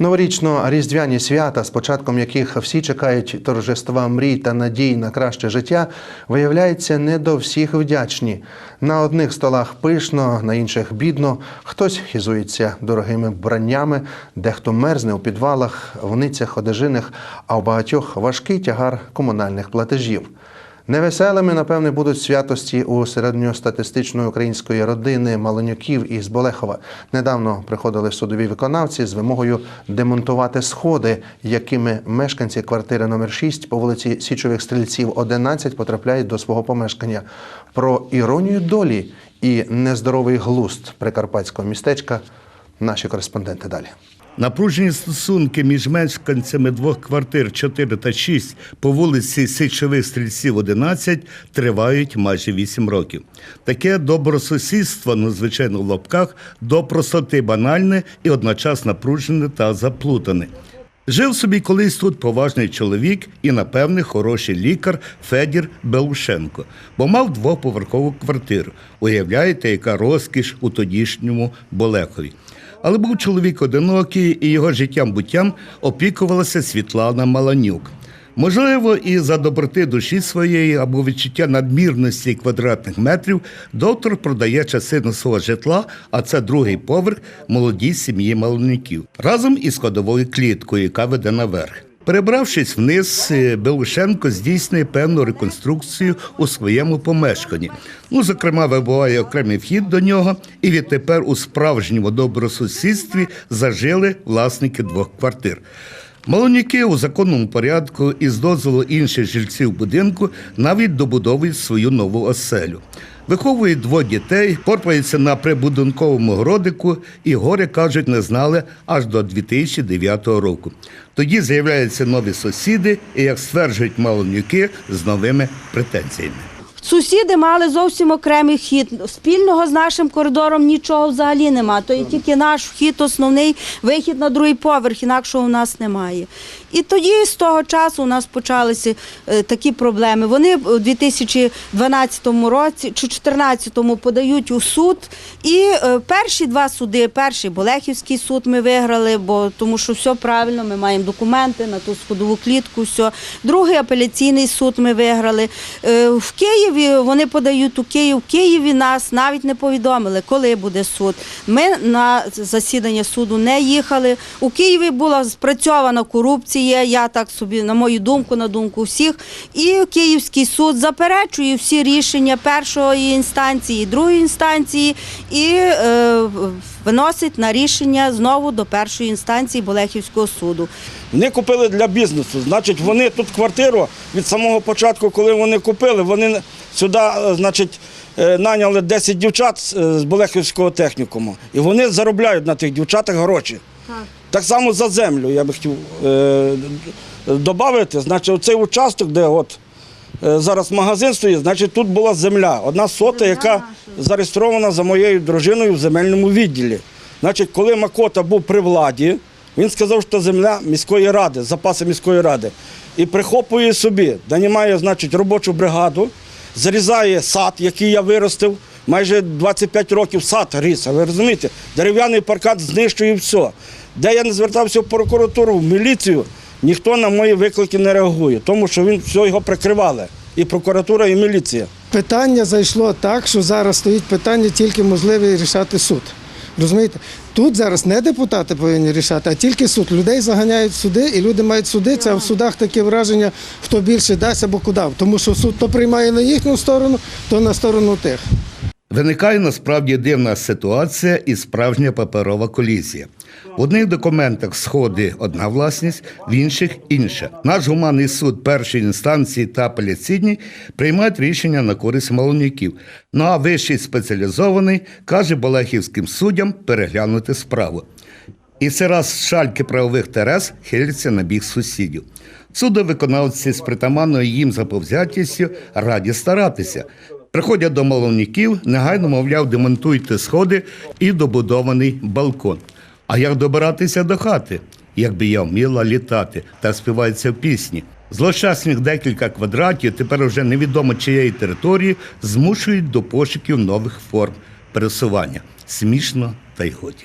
Новорічно-різдвяні свята, з початком яких всі чекають торжества мрій та надій на краще життя, виявляється, не до всіх вдячні. На одних столах пишно, на інших бідно. Хтось хізується дорогими вбраннями, дехто мерзне у підвалах, в ницях одежиних, а у багатьох важкий тягар комунальних платежів. Невеселими, напевне, будуть святості у середньостатистичної української родини Малонюків із Болехова. Недавно приходили судові виконавці з вимогою демонтувати сходи, якими мешканці квартири номер 6 по вулиці Січових Стрільців 11 потрапляють до свого помешкання. Про іронію долі і нездоровий глузд прикарпатського містечка наші кореспонденти далі. Напружені стосунки між мешканцями двох квартир 4 та 6 по вулиці Січових стрільців 11 тривають майже 8 років. Таке добросусідство, ну, звичайно, в лапках, до простоти банальне і одночасно напружене та заплутане. Жив собі колись тут поважний чоловік і, напевне, хороший лікар Федір Белушенко, бо мав двоповерхову квартиру. Уявляєте, яка розкіш у тодішньому Болехові. Але був чоловік одинокий, і його життям-буттям опікувалася Світлана Маланюк. Можливо, і за доброти душі своєї або відчуття надмірності квадратних метрів доктор продає частину свого житла, а це другий поверх молодій сім'ї малонюків разом із кодовою кліткою, яка веде наверх. Перебравшись вниз, е, Белушенко здійснює певну реконструкцію у своєму помешканні. Ну, зокрема, вибуває окремий вхід до нього, і відтепер у справжньому добросусідстві зажили власники двох квартир. Малоніки у законному порядку із дозволу інших жильців будинку навіть добудовують свою нову оселю. Виховують двох дітей, порпаються на прибудинковому городику і горе, кажуть, не знали аж до 2009 року. Тоді з'являються нові сусіди і, як стверджують малонюки, з новими претензіями. Сусіди мали зовсім окремий вхід. Спільного з нашим коридором нічого взагалі нема. То є тільки наш вхід, основний вихід на другий поверх, інакшого у нас немає. І тоді з того часу у нас почалися е, такі проблеми. Вони у 2012 році чи 2014 подають у суд. І е, перші два суди, перший Болехівський суд ми виграли, бо тому що все правильно, ми маємо документи на ту сходову клітку. Все. Другий апеляційний суд ми виграли. Е, В Києві вони подають у Київ. В Києві нас навіть не повідомили, коли буде суд. Ми на засідання суду не їхали. У Києві була спрацьована корупція. Я так собі, на мою думку, на думку всіх. І Київський суд заперечує всі рішення першої інстанції, другої інстанції і е, виносить на рішення знову до першої інстанції Болехівського суду. Вони купили для бізнесу. Значить, вони тут квартиру від самого початку, коли вони купили, вони сюди, е, значить, е, наняли 10 дівчат з- е, Болехівського технікуму. І вони заробляють на тих дівчатах гроші. Так само за землю я би хотів е, додати. Значить, оцей участок, де от зараз магазин стоїть, значить тут була земля. Одна сота, яка зареєстрована за моєю дружиною в земельному відділі. Значить, коли Макота був при владі, він сказав, що земля міської ради, запаси міської ради. І прихопує собі, нанімає, значить, робочу бригаду, зарізає сад, який я виростив. Майже 25 років сад ріс, ви розумієте, дерев'яний паркан знищує все. Де я не звертався в прокуратуру, в міліцію, ніхто на мої виклики не реагує, тому що він все його прикривали. І прокуратура, і міліція. Питання зайшло так, що зараз стоїть питання тільки можливий рішати суд. Розумієте? Тут зараз не депутати повинні рішати, а тільки суд. Людей заганяють суди, і люди мають судитися, а в судах таке враження, хто більше дасть або куди. Тому що суд то приймає на їхню сторону, то на сторону тих. Виникає насправді дивна ситуація і справжня паперова колізія. В одних документах сходи одна власність, в інших інша. Наш гуманний суд першої інстанції та апеляційні приймають рішення на користь малонюків. Ну а вищий спеціалізований каже балахівським суддям переглянути справу. І це раз шальки правових терес хиляться на бік сусідів. Судовиконавці з притаманною їм заповзятістю раді старатися. Приходять до маловників, негайно, мовляв, демонтуйте сходи і добудований балкон. А як добиратися до хати? Якби я вміла літати, та співається в пісні. Злощасних декілька квадратів, тепер уже невідомо чиєї території, змушують до пошуків нових форм пересування. Смішно та й годі.